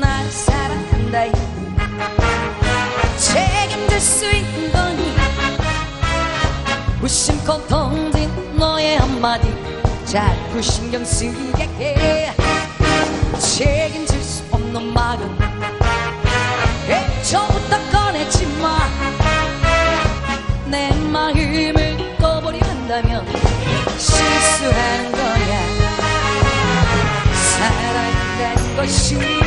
날 사랑한다. 책임질 수 있는 거니? 무심코 던진 너의 한마디 자꾸 신경 쓰게 해. 책임질 수 없는 말은 애초부터 꺼내지 마내 마음을 꺼버려 한다면 실수한 거야. 사랑된 것이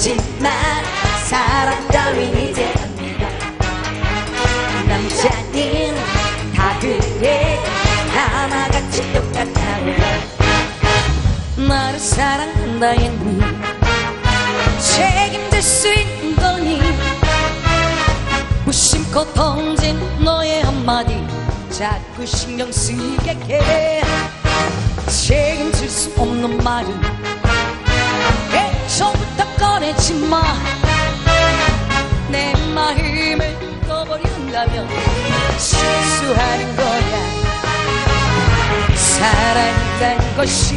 거짓말 사랑 따윈 이제 아니야 남자는 다 그래. 하나같이 똑같다고. 나를 사랑한다 했니 책임질 수 있는 거니? 무심코 던진 너의 한마디. 자꾸 신경 쓰이게 해. 책임질 수 없는 말은 애초부터 꺼내지 마 내 마음을 떠버린다면 실수하는 거야. 사랑이란 것이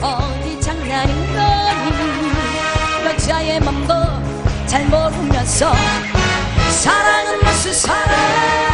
어디 장난인 거니? 여자의 맘도 잘 모르면서 사랑은 무슨 사랑